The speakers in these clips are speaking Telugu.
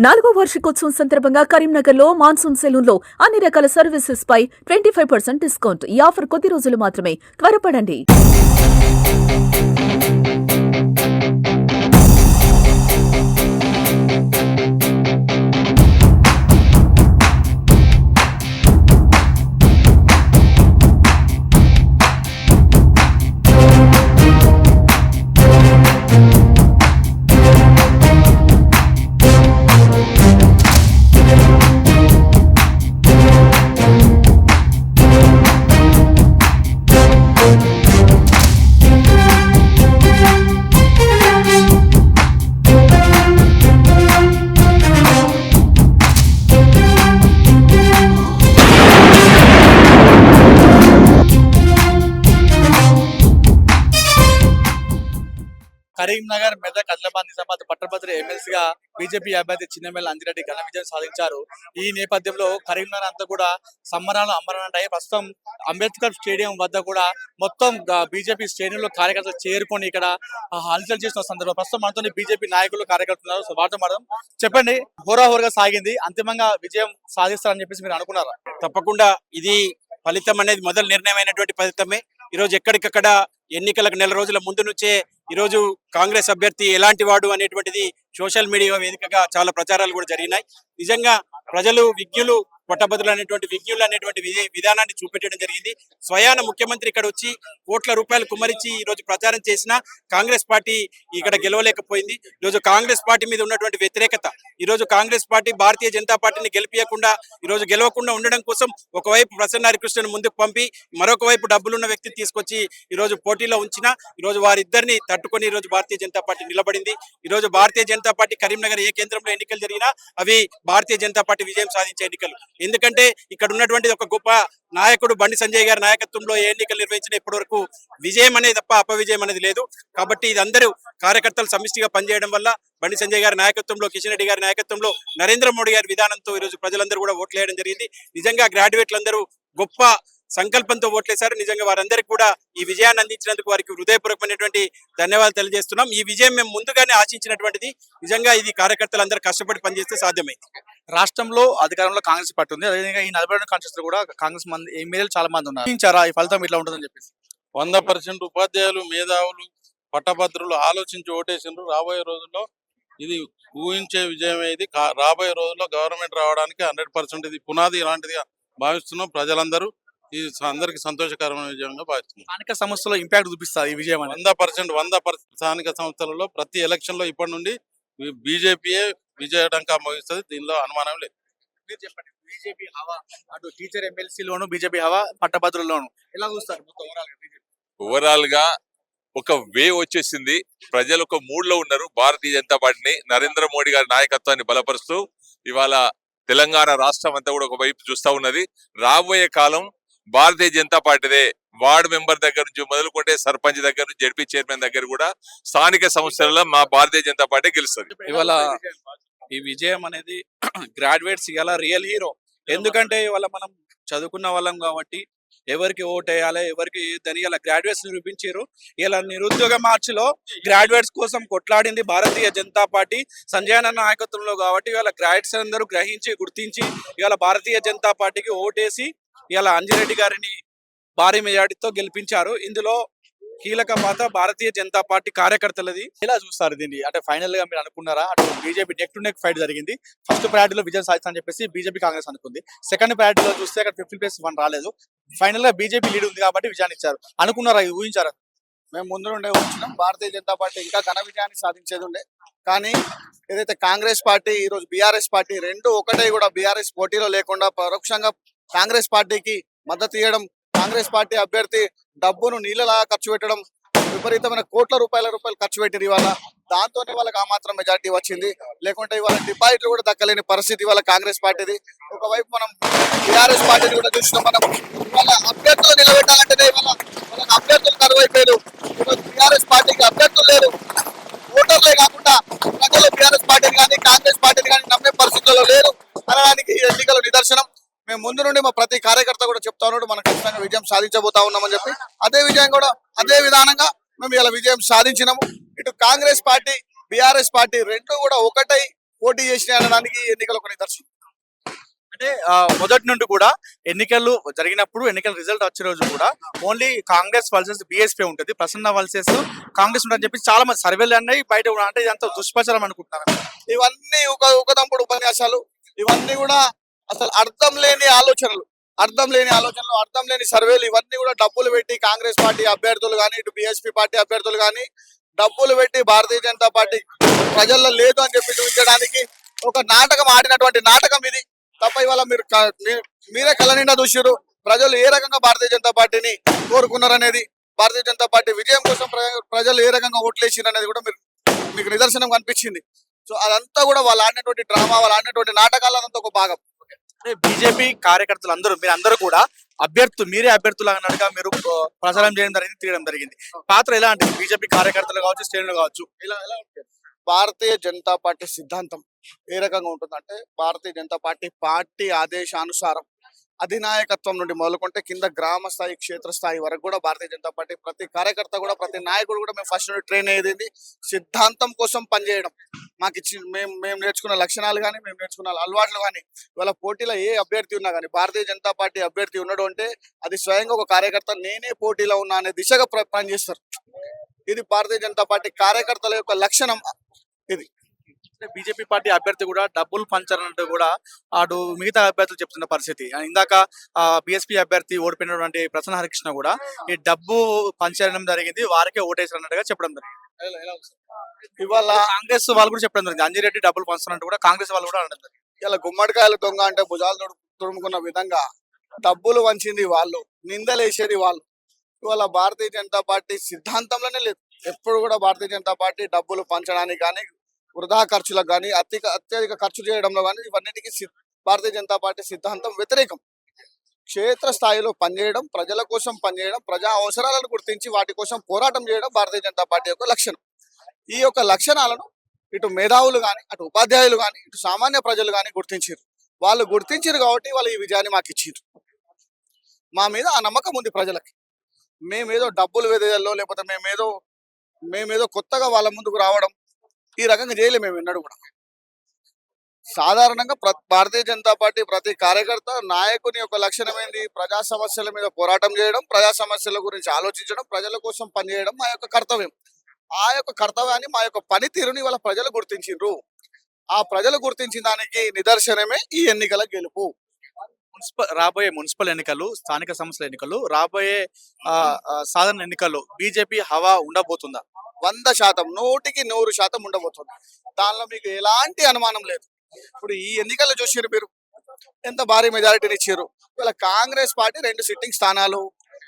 నాలుగో వార్షికోత్సవం సందర్భంగా కరీంనగర్లో మాన్సూన్ సెలూన్లో అన్ని రకాల సర్వీసెస్ పై ట్వంటీ ఫైవ్ పర్సెంట్ డిస్కౌంట్. ఈ ఆఫర్ కొద్ది రోజులు మాత్రమే. త్వరపడండి. కరీంనగర్ మెదక్ ఆదిలాబాద్ నిజామాబాద్ పట్టభద్ర ఎమ్మెల్సీగా బీజేపీ అభ్యర్థి చిన్నమెల్ల అంజిరెడ్డి ఘన విజయం సాధించారు. ఈ నేపథ్యంలో కరీంనగర్ అంతా కూడా సంబరాలు అంబరాలంటాయి. ప్రస్తుతం అంబేద్కర్ స్టేడియం వద్ద కూడా మొత్తం బీజేపీ స్టేడియంలో కార్యకర్తలు చేరుకొని ఇక్కడ హల్చల్ చేసిన సందర్భం. ప్రస్తుతం మనతో బీజేపీ నాయకులు కార్యకర్తలు ఉన్నారు. సో వారితో మనం చెప్పండి హోరాహోరగా సాగింది. అంతిమంగా విజయం సాధిస్తారని చెప్పేసి మీరు అనుకున్నారా? తప్పకుండా ఇది ఫలితం అనేది మొదటి నిర్ణయమైనటువంటి ఫలితమే. ఈ రోజు ఎక్కడికక్కడ ఎన్నికలకు నెల రోజుల ముందు నుంచే ఈ రోజు కాంగ్రెస్ అభ్యర్థి ఎలాంటి వాడు అనేటువంటిది సోషల్ మీడియా వేదికగా చాలా ప్రచారాలు కూడా జరిగినాయి. నిజంగా ప్రజలు విజ్ఞులు పట్టభద్రులు అనేటువంటి విజ్ఞులు అనేటువంటి విధానాన్ని చూపెట్టడం జరిగింది. స్వయాన ముఖ్యమంత్రి ఇక్కడ వచ్చి కోట్ల రూపాయలు కుమ్మరించి ఈ రోజు ప్రచారం చేసిన కాంగ్రెస్ పార్టీ ఇక్కడ గెలవలేకపోయింది. ఈ రోజు కాంగ్రెస్ పార్టీ మీద ఉన్నటువంటి వ్యతిరేకత ఈ రోజు కాంగ్రెస్ పార్టీ భారతీయ జనతా పార్టీని గెలిపించకుండా ఈ రోజు గెలవకుండా ఉండడం కోసం ఒకవైపు ప్రసన్న హరికృష్ణను ముందుకు పంపి మరొక వైపు డబ్బులున్న వ్యక్తిని తీసుకొచ్చి ఈ రోజు పోటీలో ఉంచిన ఈ రోజు వారిద్దరిని తట్టుకొని ఈ రోజు భారతీయ జనతా పార్టీ నిలబడింది. ఈ రోజు భారతీయ జనతా పార్టీ కరీంనగర్ ఏ కేంద్రంలో ఎన్నికలు జరిగినా అవి భారతీయ జనతా పార్టీ విజయం సాధించే ఎన్నికలు. ఎందుకంటే ఇక్కడ ఉన్నటువంటి ఒక గొప్ప నాయకుడు బండి సంజయ్ గారి నాయకత్వంలో ఏ ఎన్నికలు నిర్వహించిన ఇప్పటి వరకు విజయం అనేది తప్ప అపవిజయం అనేది లేదు. కాబట్టి ఇది అందరూ కార్యకర్తలు సమిష్టిగా పనిచేయడం వల్ల బండి సంజయ్ గారి నాయకత్వంలో కిషన్ రెడ్డి గారి నాయకత్వంలో నరేంద్ర మోడీ గారి విధానంతో ఈ రోజు ప్రజలందరూ కూడా ఓట్లు వేయడం జరిగింది. నిజంగా గ్రాడ్యుయేట్లందరూ గొప్ప సంకల్పంతో ఓట్లేశారు. నిజంగా వారందరికీ కూడా ఈ విజయాన్ని అందించినందుకు వారికి హృదయపూర్వకమైనటువంటి ధన్యవాదాలు తెలియజేస్తున్నాం. ఈ విజయం మేము ముందుగానే ఆశించినటువంటిది. నిజంగా ఇది కార్యకర్తలు అందరూ కష్టపడి పనిచేస్తే సాధ్యమైంది. రాష్ట్రంలో అధికారంలో కాంగ్రెస్ పార్టీ ఉంది. అదేవిధంగా ఈ నలభై రెండు కాన్స్టిట్యూన్స్ కూడా కాంగ్రెస్ మంది ఎమ్మెల్యేలు చాలా మంది ఉన్నారు. ఈ ఫలితం ఇట్లా ఉంటుందని చెప్పేసి. వంద పర్సెంట్ ఉపాధ్యాయులు మేధావులు పట్టభద్రులు ఆలోచించి ఓటేసిండ్రు. రాబోయే రోజుల్లో ఇది ఊహించే విజయం ఇది. రాబోయే రోజుల్లో గవర్నమెంట్ రావడానికి హండ్రెడ్ పర్సెంట్ ఇది పునాది ఇలాంటిదిగా భావిస్తున్నాం ప్రజలందరూ. ఇది అందరికీ సంతోషకరమైన విజయంగా భావిస్తున్నాం. స్థానిక సంస్థలో ఇంపాక్ట్ చూపిస్తారు ఈ విజయం అనేది. వంద పర్సెంట్ వంద పర్సెంట్ స్థానిక సంస్థలలో ప్రతి ఎలక్షన్లో ఇప్పటి నుండి బీజేపీయే విజయడంకా మోగిస్తుంది. దీనిలో అనుమానం లేదు. మీరు చెప్పండి బీజేపీ హవా అటు టీచర్ ఎమ్మెల్సీలోను బీజేపీ హవా పట్టభద్రుల్లోను ఎలా చూస్తారు మొత్తం గా? ఓవరాల్గా ఒక వే వచ్చేసింది. ప్రజలు ఒక మూడ్లో ఉన్నారు. భారతీయ జనతా పార్టీని నరేంద్ర మోడీ గారి నాయకత్వాన్ని బలపరుస్తూ ఇవాళ తెలంగాణ రాష్ట్రం అంతా కూడా ఒక వైపు చూస్తా ఉన్నది. రాబోయే కాలం భారతీయ జనతా పార్టీదే వార్డు మెంబర్ దగ్గర నుంచి మొదలుకుంటే సర్పంచ్ దగ్గర నుంచి జడ్పీ చైర్మన్ దగ్గర కూడా స్థానిక సంస్థలలో మా భారతీయ జనతా పార్టీ గెలుస్తుంది. ఇవాళ ఈ విజయం అనేది గ్రాడ్యుయేట్స్ ఇవాళ రియల్ హీరో ఎందుకంటే ఇవాళ మనం చదువుకున్న వాళ్ళం కాబట్టి ఎవరికి ఓట్ వేయాలి ఎవరికి దాని ఇలా గ్రాడ్యుయేట్స్ నిరూపించారు ఇలా నిరుద్యోగ మార్చిలో గ్రాడ్యుయేట్స్ కోసం కొట్లాడింది భారతీయ జనతా పార్టీ సంజయన నాయకత్వంలో కాబట్టి ఇవాళ గ్రాడ్యుయేట్స్ అందరూ గ్రహించి గుర్తించి ఇవాళ భారతీయ జనతా పార్టీకి ఓటేసి ఇవాళ అంజిరెడ్డి గారిని భారీ మెజార్టీతో గెలిపించారు. ఇందులో కీలక పాత్ర భారతీయ జనతా పార్టీ కార్యకర్తలది. ఎలా చూస్తారు దీన్ని? అంటే ఫైనల్గా మీరు అనుకున్నారా? అటు BJP neck to neck fight జరిగింది. ఫస్ట్ ప్రయారిటీలో విజయం సాధిస్తానని చెప్పేసి బీజేపీ కాంగ్రెస్ అనుకుంది. సెకండ్ ప్రయారిటీలో చూస్తే అక్కడ ఫిఫ్టీ ప్లేస్ వన్ రాలేదు. ఫైనల్గా బీజేపీ లీడ్ ఉంది కాబట్టి విజయాన్ని ఇచ్చారు. అనుకున్నారా? ఊహించారా? మేము ముందు నుండే వచ్చినాం భారతీయ జనతా పార్టీ ఇంకా ఘన విజయాన్ని సాధించేది ఉండే. కానీ ఏదైతే కాంగ్రెస్ పార్టీ ఈ రోజు బీఆర్ఎస్ పార్టీ రెండు ఒకటే కూడా బీఆర్ఎస్ పోటీలో లేకుండా పరోక్షంగా కాంగ్రెస్ పార్టీకి మద్దతు ఇవ్వడం కాంగ్రెస్ పార్టీ అభ్యర్థి డబ్బును నీళ్ళలా ఖర్చు పెట్టడం విపరీతమైన కోట్ల రూపాయల రూపాయలు ఖర్చు పెట్టిరు ఇవాళ. దాంతోనే వాళ్ళకి ఆ మాత్రం మెజార్టీ వచ్చింది. లేకుంటే ఇవాళ డిపాజిట్లు కూడా దక్కలేని పరిస్థితి ఇవాళ కాంగ్రెస్ పార్టీది. ఒకవైపు మనం టీఆర్ఎస్ పార్టీని కూడా చూసినాం మనం ఇవాళ అభ్యర్థులు నిలబెట్టాలంటేనే ఇవాళ వాళ్ళకి అభ్యర్థులు కరువైపోయారు. టీఆర్ఎస్ పార్టీకి అభ్యర్థులు లేరు. మేము ముందు నుండి మా ప్రతి కార్యకర్త కూడా చెప్తా ఉన్నాడు మనం ఖచ్చితంగా విజయం సాధించబోతా ఉన్నామని చెప్పి. అదే విజయం కూడా అదే విధానంగా మేము ఇలా విజయం సాధించినాము. ఇటు కాంగ్రెస్ పార్టీ బీఆర్ఎస్ పార్టీ రెండు కూడా ఒకటై పోటీ చేసిన అనడానికి ఈ ఎన్నికలు ఒక నిదర్శనం. అంటే మొదటి నుండి కూడా ఎన్నికలు జరిగినప్పుడు ఎన్నికల రిజల్ట్ వచ్చే రోజు కూడా ఓన్లీ కాంగ్రెస్ వర్సెస్ బీఎస్పీ ఉంటుంది ప్రసన్న వర్సెస్ కాంగ్రెస్ ఉంటుంది చెప్పి చాలా మంది సర్వేలు అన్నాయి బయట అంటే ఇదంతా దుష్ప్రచారం అనుకుంటున్నారు ఇవన్నీ ఒక ఒకదంపుడు ఉపన్యాసాలు. ఇవన్నీ కూడా అసలు అర్థం లేని ఆలోచనలు అర్థం లేని ఆలోచనలు అర్థం లేని సర్వేలు ఇవన్నీ కూడా డబ్బులు పెట్టి కాంగ్రెస్ పార్టీ అభ్యర్థులు కానీ ఇటు బిఎస్పీ పార్టీ అభ్యర్థులు కానీ డబ్బులు పెట్టి భారతీయ జనతా పార్టీ ప్రజల్లో లేదు అని చెప్పి చూపించడానికి ఒక నాటకం ఆడినటువంటి నాటకం ఇది. తప్ప ఇవాళ మీరు మీరే కళ్ళ నిండా చూసారు ప్రజలు ఏ రకంగా భారతీయ జనతా పార్టీని కోరుకున్నారనేది భారతీయ జనతా పార్టీ విజయం కోసం ప్రజలు ఏ రకంగా ఓట్లేసిరు అనేది కూడా మీరు మీకు నిదర్శనం కనిపించింది. సో అదంతా కూడా వాళ్ళు ఆడినటువంటి డ్రామా వాళ్ళు ఆడినటువంటి నాటకాలు అదంతా ఒక భాగం. బీజేపీ కార్యకర్తలు అందరూ మీరు అందరూ కూడా అభ్యర్థులు మీరే అభ్యర్థులు అన్నట్టుగా మీరు ప్రచారం చేయడం జరిగింది తీయడం జరిగింది. పాత్ర ఎలా అంటే బీజేపీ కార్యకర్తలు కావచ్చు శ్రేణులు కావచ్చు. ఇలా ఎలా ఉంటుంది భారతీయ జనతా పార్టీ సిద్ధాంతం ఏ రకంగా ఉంటుందంటే భారతీయ జనతా పార్టీ పార్టీ ఆదేశానుసారం అధినాయకత్వం నుండి మొదలుకుంటే కింద గ్రామ స్థాయి క్షేత్ర స్థాయి వరకు కూడా భారతీయ జనతా పార్టీ ప్రతి కార్యకర్త కూడా ప్రతి నాయకుడు కూడా మేము ఫస్ట్ నుండి ట్రైన్ అయ్యేది సిద్ధాంతం కోసం పనిచేయడం. మాకు ఇచ్చి మేము మేము నేర్చుకున్న లక్షణాలు కానీ మేము నేర్చుకున్న అలవాట్లు కానీ ఇవాళ పోటీలో ఏ అభ్యర్థి ఉన్నా కానీ భారతీయ జనతా పార్టీ అభ్యర్థి ఉన్నాడు అంటే అది స్వయంగా ఒక కార్యకర్త నేనే పోటీలో ఉన్నా అనే దిశగా పనిచేస్తారు. ఇది భారతీయ జనతా పార్టీ కార్యకర్తల యొక్క లక్షణం. అంటే బీజేపీ పార్టీ అభ్యర్థి కూడా డబ్బులు పంచారంటూ కూడా అటు మిగతా అభ్యర్థులు చెప్తున్న పరిస్థితి. ఇందాక బిఎస్పీ అభ్యర్థి ఓడిపోయినటువంటి ప్రసన్న హరికృష్ణ కూడా ఈ డబ్బు పంచడం జరిగింది వారికే ఓటేసారు అన్నట్టుగా చెప్పడం జరిగింది. ఇవాళ కాంగ్రెస్ వాళ్ళు కూడా చెప్పడం జరిగింది. అంజిరెడ్డి డబ్బులు పంచుతున్నట్టు కూడా కాంగ్రెస్ వాళ్ళు కూడా అనడం జరిగింది. ఇలా గుమ్మడికాయల దొంగ అంటే భుజాలు తొడు- తుడుముకున్న విధంగా డబ్బులు వంచింది వాళ్ళు నిందలేసేది వాళ్ళు. ఇవాళ భారతీయ జనతా పార్టీ సిద్ధాంతంలోనే లేదు. ఎప్పుడు కూడా భారతీయ జనతా పార్టీ డబ్బులు పంచడానికి కానీ వృధా ఖర్చులకు కానీ అత్యధిక అత్యధిక ఖర్చు చేయడంలో కానీ ఇవన్నిటికీ భారతీయ జనతా పార్టీ సిద్ధాంతం వ్యతిరేకం. క్షేత్ర స్థాయిలో పనిచేయడం ప్రజల కోసం పనిచేయడం ప్రజా అవసరాలను గుర్తించి వాటి కోసం పోరాటం చేయడం భారతీయ జనతా పార్టీ యొక్క లక్షణం. ఈ యొక్క లక్షణాలను ఇటు మేధావులు కానీ అటు ఉపాధ్యాయులు కానీ ఇటు సామాన్య ప్రజలు కానీ గుర్తించారు వాళ్ళు గుర్తించారు కాబట్టి వాళ్ళు ఈ విజయాన్ని మాకు ఇచ్చారు మా మీద ఆ నమ్మకం ఉంది ప్రజలకి. మేమేదో డబ్బులు వెదజల్లో లేకపోతే మేమేదో మేమేదో కొత్తగా వాళ్ళ ముందుకు రావడం ఈ రకంగా చేయలేము మేము ఎన్నడూ కూడా. సాధారణంగా ప్ర భారతీయ జనతా పార్టీ ప్రతి కార్యకర్త నాయకుని యొక్క లక్షణం ఏంది? ప్రజా సమస్యల మీద పోరాటం చేయడం ప్రజా సమస్యల గురించి ఆలోచించడం ప్రజల కోసం పనిచేయడం మా యొక్క కర్తవ్యం. ఆ యొక్క కర్తవ్యాన్ని మా యొక్క పనితీరుని వాళ్ళ ప్రజలు గుర్తించిండ్రు. ఆ ప్రజలు గుర్తించిన దానికి నిదర్శనమే ఈ ఎన్నికల గెలుపు. మున్సిపల్ రాబోయే మున్సిపల్ ఎన్నికలు స్థానిక సంస్థల ఎన్నికలు రాబోయే ఆ, సాధారణ ఎన్నికల్లో బీజేపీ హవా ఉండబోతుందా? వంద శాతం నూటికి నూరు శాతం ఉండబోతుంది. దానిలో మీకు ఎలాంటి అనుమానం లేదు. ఇప్పుడు ఈ ఎన్నికల్లో చూసారు మీరు ఎంత భారీ మెజారిటీని ఇచ్చారు ఇవాళ కాంగ్రెస్ పార్టీ రెండు సిట్టింగ్ స్థానాలు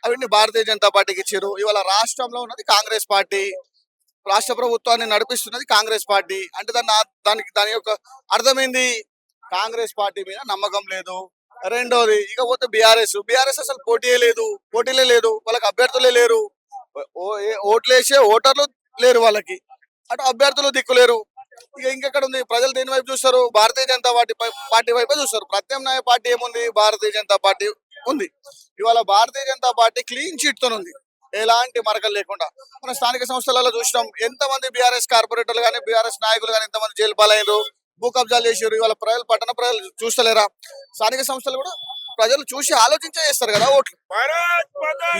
అవన్నీ భారతీయ జనతా పార్టీకి ఇచ్చారు ఇవాళ రాష్ట్రంలో ఉన్నది కాంగ్రెస్ పార్టీ. రాష్ట్ర ప్రభుత్వాన్ని నడిపిస్తున్నది కాంగ్రెస్ పార్టీ. అంటే దాని దానికి దాని యొక్క అర్థమైంది? కాంగ్రెస్ పార్టీ మీద నమ్మకం లేదు. రెండోది ఇక పోతే బీఆర్ఎస్. బీఆర్ఎస్ అసలు పోటీ లేదు. పోటీలే లేదు. వాళ్ళకి అభ్యర్థులే లేరు. ఓ- ఏ- ఓటర్లు లేరు వాళ్ళకి. అటు అభ్యర్థులు దిక్కులేరు ఇక ఇంకెక్కడ ఉంది? ప్రజలు దేని వైపు చూస్తారు? భారతీయ జనతా పార్టీ పార్టీ వైపే చూస్తారు. ప్రత్యామ్నాయ పార్టీ ఏముంది? భారతీయ జనతా పార్టీ ఉంది. ఇవాళ భారతీయ జనతా పార్టీ క్లీన్ చిట్తో ఉంది ఎలాంటి మరకలు లేకుండా మన స్థానిక సంస్థలలో చూసినాం. ఎంతమంది బీఆర్ఎస్ కార్పొరేటర్లు కానీ బీఆర్ఎస్ నాయకులు కానీ ఎంతమంది జైలు పాలయ్యారు భూ కబ్జాలు చేసారు ఇవాళ ప్రజలు పట్టణ ప్రజలు చూస్తలేరా? స్థానిక సంస్థలు కూడా ప్రజలు చూసి ఆలోచించే చేస్తారు కదా ఓట్లు.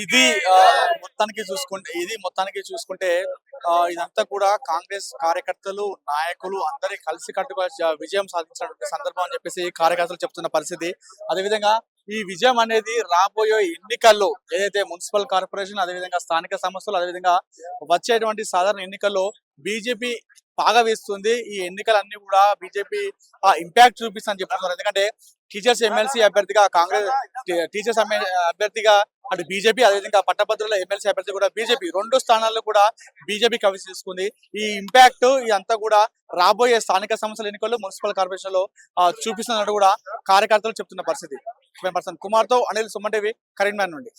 ఇది ఆ, మొత్తానికి చూసుకుంటే ఇది మొత్తానికి చూసుకుంటే ఆ, ఇదంతా కూడా కాంగ్రెస్ కార్యకర్తలు నాయకులు అందరి కలిసి కట్టుగా విజయం సాధించినటువంటి సందర్భం అని చెప్పేసి కార్యకర్తలు చెప్తున్న పరిస్థితి. అదేవిధంగా ఈ విజయం అనేది రాబోయే ఎన్నికల్లో ఏదైతే మున్సిపల్ కార్పొరేషన్ అదేవిధంగా స్థానిక సంస్థలు అదేవిధంగా వచ్చేటువంటి సాధారణ ఎన్నికల్లో బీజేపీ బాగా వేస్తుంది. ఈ ఎన్నికలన్నీ కూడా బీజేపీ ఇంపాక్ట్ చూపిస్తుందని చెప్తున్నారు. ఎందుకంటే టీచర్స్ ఎమ్మెల్సీ అభ్యర్థిగా కాంగ్రెస్ టీచర్స్ అభ్యర్థిగా అటు బీజేపీ అదేవిధంగా పట్టభద్రుల ఎమ్మెల్సీ అభ్యర్థి కూడా బీజేపీ. రెండు స్థానాల్లో కూడా బీజేపీ కవి తీసుకుంది ఈ ఇంపాక్ట్ ఇదంతా కూడా రాబోయే స్థానిక సంస్థల ఎన్నికల్లో మున్సిపల్ కార్పొరేషన్లో చూపిస్తున్నట్టు కూడా కార్యకర్తలు చెప్తున్న పరిస్థితి. పర్సన్ కుమార్తో అనిల్ సుమన్ టీవీ కరీంనగర్ నుండి